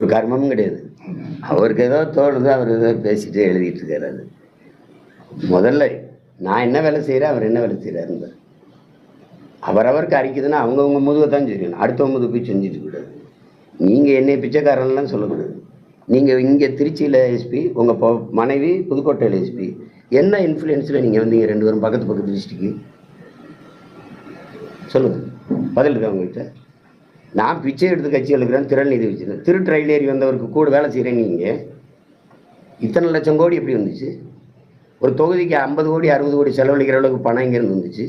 ஒரு கர்மமும் கிடையாது. அவருக்கு ஏதோ தோணுது அவர் ஏதோ பேசிட்டு எழுதிட்டு இருக்கிறாரு முதல்ல நான் என்ன வேலை செய்கிறேன் அவர் என்ன வேலை செய்கிறாருன்னு அவரவருக்கு அரிக்குதுன்னா அவங்கவுங்க முதுவை தான் செய்யணும். அடுத்தவங்க முதுகு போய் செஞ்சுட்டு கூடாது. நீங்கள் என்னை பிச்சைக்காரன்லாம் சொல்லக்கூடாது. நீங்கள் இங்கே திருச்சியில் எஸ்பி உங்கள் பொ மனைவி புதுக்கோட்டையில் எஸ்பி என்ன இன்ஃப்ளூயன்ஸில் நீங்கள் வந்தீங்க ரெண்டு பேரும் பக்கத்து பக்கத்து டிஸ்ட்ரிக்கு சொல்லுங்கள் பதில் இருக்கா உங்ககிட்ட? நான் பிச்சை எடுத்து கட்சி எழுக்கிறேன் திறன் நிதி வச்சுருந்தேன். திரு ரயில் ஏறி வந்தவருக்கு கூட வேலை செய்கிறேன் நீங்கள் இத்தனை லட்சம் கோடி எப்படி வந்துச்சு? ஒரு தொகுதிக்கு ஐம்பது கோடி அறுபது கோடி செலவழிக்கிற அளவுக்கு பணம் இங்கேருந்து வந்துச்சு?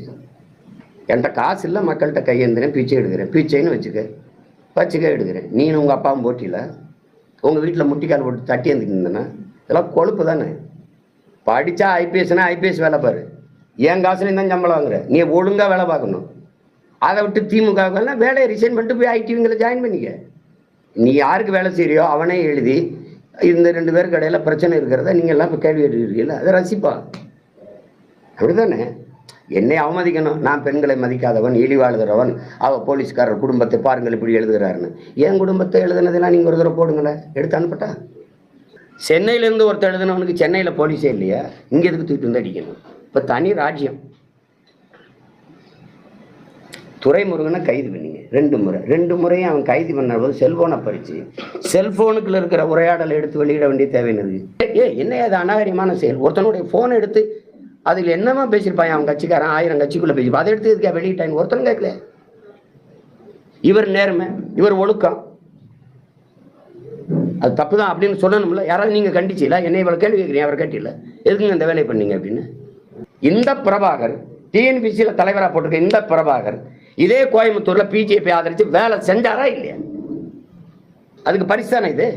என்கிட்ட காசு இல்லை மக்கள்கிட்ட கையேந்துறேன் பிச்சை எடுக்கிறேன். பிச்சைன்னு வச்சுக்க வச்சுக்க எடுக்கிறேன். நீனும் உங்கள் அப்பாவும் போட்டியில்? உங்கள் வீட்டில் முட்டிக்கால் போட்டு தட்டி இருந்துக்கிருந்தேன்னா இதெல்லாம் கொழுப்பு தானே? படித்தா ஐபிஎஸ்னா ஐபிஎஸ் வேலை பாரு. என் காசுலேயும் தான் சம்பளம் வாங்குற. நீ ஒழுங்காக வேலை பார்க்கணும். அதை விட்டு திமுக வேலையை ரிசைன் பண்ணிட்டு போய் ஐடிவிங்களை ஜாயின் பண்ணிக்க. நீ யாருக்கு வேலை செய்கிறியோ அவனே எழுதி இந்த ரெண்டு பேருக்கு இடையில பிரச்சனை இருக்கிறத நீங்கள் எல்லாம் இப்போ கேள்வி கேட்டுருக்கீங்களா அதை ரசிப்பா? அப்படிதானே என்னை அவமதிக்கணும். நான் பெண்களை மதிக்காதவன் இழிவாழுகிறவன் அவ போலீஸ்காரர் குடும்பத்தை பாருங்கள் இப்படி எழுதுகிறாருன்னு. என் குடும்பத்தை எழுதுனதெல்லாம் நீங்கள் ஒரு தடவை போடுங்களேன். எடுத்து அனுப்பட்டா? சென்னையிலேருந்து ஒருத்தர் எழுதுனவனுக்கு சென்னையில் போலீஸே இல்லையா? இங்கே எதுக்கு தூக்கிட்டு வந்து அடிக்கணும்? இப்போ தனி ராஜ்யம். துரைமுருகனை கைது பண்ணிங்க. ரெண்டு முறை. ரெண்டு முறையும் அவன் கைது பண்ணபோது செல்போனை பறிச்சு. செல்போனுக்குள்ள இருக்கிற உரையாடலை எடுத்து வெளியிட வேண்டிய தேவையானது ஏ என்ன அது அநாகரியமான செயல்? ஒருத்தனுடைய ஃபோனை எடுத்து அதில் என்னமா பேசியிருப்பான் அவன் கட்சிக்காரன்? ஆயிரம் கட்சிக்குள்ளே பேசியிருப்பான். அதை எடுத்து இதுக்காக வெளியிட்டாங்க ஒருத்தரும் கேட்கல. இவர் நேர்மை இவர் ஒழுக்கம். அது தப்பு தான் அப்படின்னு சொல்லணும்ல. யாராவது நீங்கள் கண்டிச்சில என்னை இவ்வளோ கேள்வி கேட்குறீங்க அவர் கேட்டில எதுக்குங்க இந்த வேலையை பண்ணீங்க அப்படின்னு? இந்த பிரபாகர் டிஎன்பிசியில் தலைவராக போட்டிருக்க இந்த பிரபாகர் இதே கோயம்புத்தூரில் பிஜேபி ஆதரித்து வேலை செஞ்சாரா இல்லையா? அதுக்கு பரிசு தானே இது?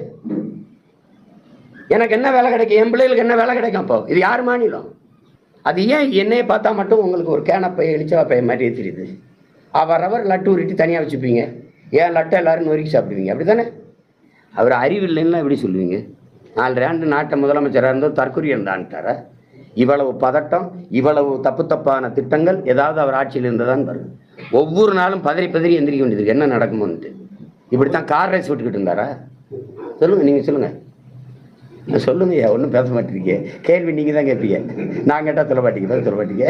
எனக்கு என்ன வேலை கிடைக்கும்? என் பிள்ளைகளுக்கு என்ன வேலை கிடைக்கும் அப்போ? இது யார் மாநிலம்? அது ஏன் என்னையே பார்த்தா மட்டும் உங்களுக்கு ஒரு கேனப்பை எலிச்சவா பைய மாதிரியே தெரியுது. அவரவர் லட்டு உருட்டி தனியாக வச்சுப்பீங்க. ஏன் லட்டை எல்லாரும் நொறுக்கி சாப்பிடுவீங்க? அப்படி தானே அவர் அறிவில்லைன்னா எப்படி சொல்லுவீங்க? நாலு ஆண்டு நாட்டை முதலமைச்சராக இருந்தோ தற்கொலை இருந்தான்ட்டாரா இவ்வளவு பதட்டம் இவ்வளவு தப்பு தப்பான திட்டங்கள் ஏதாவது அவர் ஆட்சியில் இருந்ததான் வரும். ஒவ்வொரு நாளும் பதறி பதறி எந்திரிக்க வேண்டியது என்ன நடக்குமோன்ட்டு இப்படித்தான் கார் ரேஸ் விட்டுக்கிட்டு இருந்தாரா? சொல்லுங்க நீங்க சொல்லுங்க. சொல்லுங்கய்யா ஒன்றும் பேச மாட்டேங்க கேள்வி நீங்க தான் கேட்பீங்க. நான் கேட்டால் சொல்ல மாட்டீங்க சொல்ல மாட்டீங்க